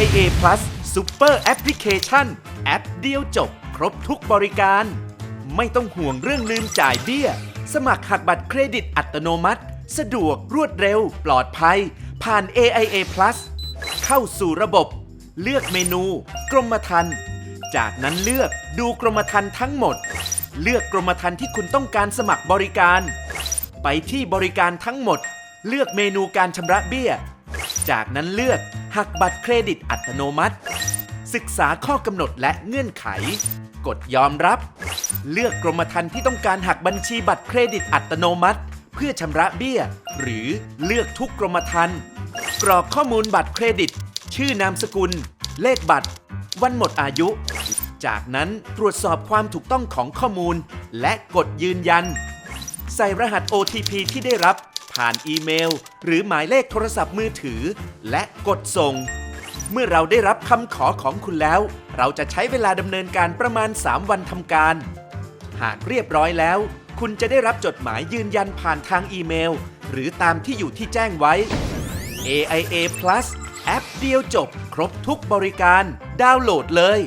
AIA Plus Super Application แอปเดียวจบ ครบทุกบริการ ไม่ต้องห่วงเรื่องลืมจ่ายเบี้ย สมัครหักบัตรเครดิตอัตโนมัติ สะดวกรวดเร็ว ปลอดภัย ผ่าน AIA Plus เข้าสู่ระบบ เลือกเมนู กรมธรรม์จากนั้นเลือกดูกรมธรรม์ทั้งหมด เลือกกรมธรรม์ที่คุณต้องการสมัครบริการ ไปที่บริการทั้งหมด เลือกเมนูการชำระเบี้ย จากนั้นเลือก หักบัตรเครดิตอัตโนมัติ ศึกษาข้อกำหนดและเงื่อนไข กดยอมรับ เลือกกรมธรรม์ที่ต้องการหักบัญชีบัตรเครดิตอัตโนมัติ เพื่อชำระเบี้ย หรือเลือกทุกกรมธรรม์กรอกข้อมูลบัตรเครดิต ชื่อนามสกุล เลขบัตร วันหมดอายุ จากนั้นตรวจสอบความถูกต้องของข้อมูล และกดยืนยัน ใส่รหัส OTP ที่ได้รับ ผ่านอีเมล หรือหมายเลขโทรศัพท์มือถือ และกดส่ง เมื่อเราได้รับคำขอของคุณแล้ว เราจะใช้เวลาดำเนินการประมาณ 3 วันทำการ หากเรียบร้อยแล้ว คุณจะได้รับจดหมายยืนยันผ่านทางอีเมล หรือตามที่อยู่ที่แจ้งไว้ AIA Plus แอปเดียวจบ ครบทุกบริการ ดาวน์โหลดเลย